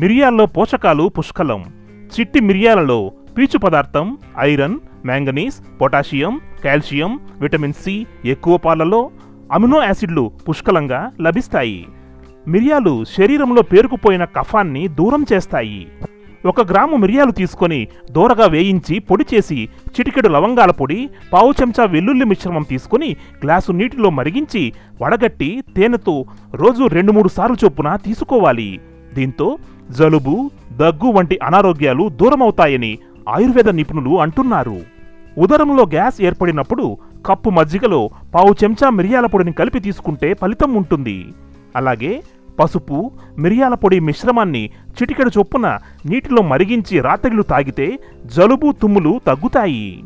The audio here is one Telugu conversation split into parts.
మిరియాల్లో పోషకాలు పుష్కలం. చిట్టి మిరియాలలో పీచు పదార్థం iron manganese potassium calcium vitamin C ఎక్కువ పాలలో అమినో యాసిడ్లు పుష్కలంగా లభిస్తాయి. మిరియాలు శరీరంలో పేరుకుపోయిన కఫాన్ని దూరం చేస్తాయి. ఒక గ్రాము మిరియాలు తీసుకొని దూరగా వేయించి పొడి చేసి చిటికెడు లవంగాల పొడి పావు చెంచా వెల్లుల్లి మిశ్రమం తీసుకొని గ్లాసు నీటిలో మరిగించి వడగట్టి తేనెతో రోజు రెండు మూడు సార్లు చొప్పున తీసుకోవాలి. దీంతో జలుబు దగ్గు వంటి అనారోగ్యాలు దూరమవుతాయని ఆయుర్వేద నిపుణులు అంటున్నారు. ఉదరంలో గ్యాస్ ఏర్పడినప్పుడు కప్పు మజ్జిగలో పావు చెంచా మిరియాల పొడిని కలిపి తీసుకుంటే ఫలితం ఉంటుంది. అలాగే పసుపు మిరియాల పొడి మిశ్రమాన్ని చిటికెడు చొప్పున నీటిలో మరిగించి రాత్రిళ్ళు తాగితే జలుబు తుమ్ములు తగ్గుతాయి.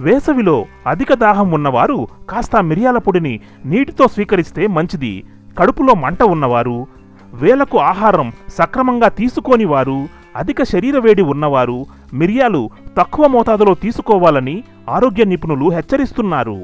వేసవిలో అధిక దాహం ఉన్నవారు కాస్త మిరియాల పొడిని నీటితో స్వీకరిస్తే మంచిది. కడుపులో మంట ఉన్నవారు వేలకు ఆహారం సక్రమంగా తీసుకోని వారు అధిక శరీర వేడి ఉన్నవారు మిరియాలు తక్కువ మోతాదులో తీసుకోవాలని ఆరోగ్య నిపుణులు హెచ్చరిస్తున్నారు.